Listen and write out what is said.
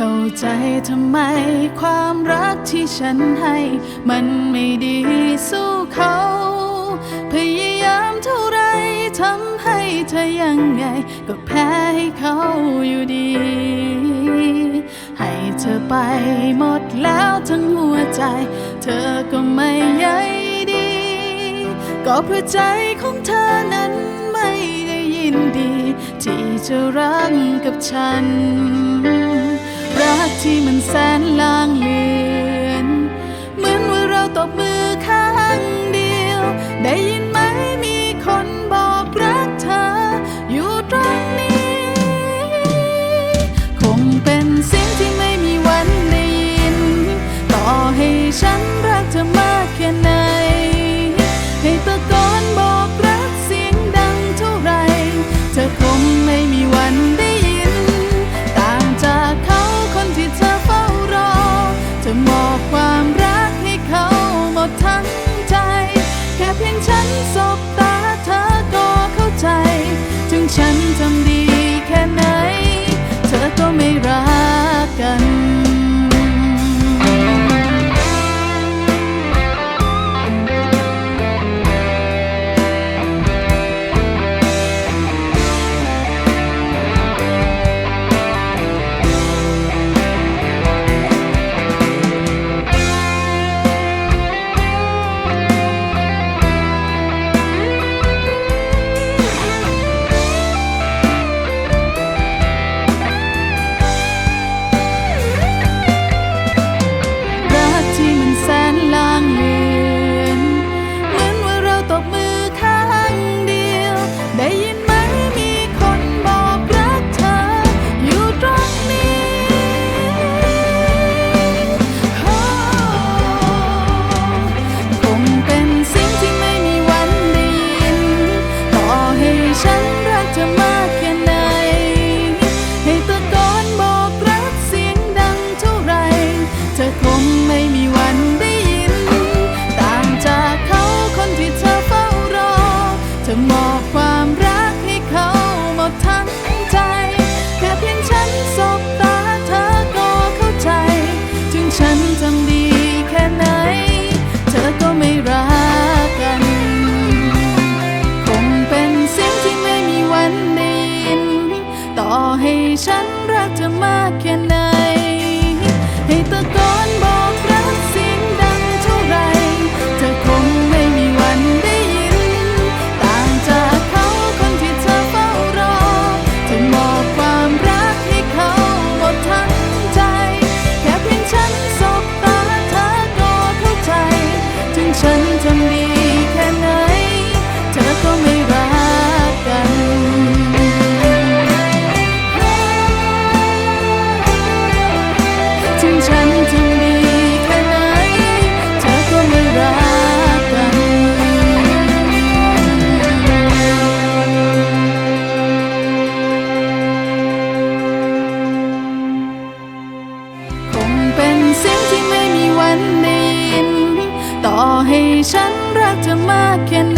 เข้าใจทำไม ความรักที่ฉันให้ มันไม่ดีสู้เขา พยายามเท่าไรทำให้เธอยังไง ก็แพ้ให้เขาอยู่ดี ให้เธอไปหมดแล้วทั้งหัวใจ เธอก็ไม่ใยดี ก็เพื่อใจของเธอนั้นไม่ได้ยินดี ที่จะรักกับฉัน กที่มันแสนลางเลือน เหมือนว่าเราตบมือค่ะ so. ให้ฉันรักเธอมากแค่ไหน ฉันรักเธอมากแค่ไหน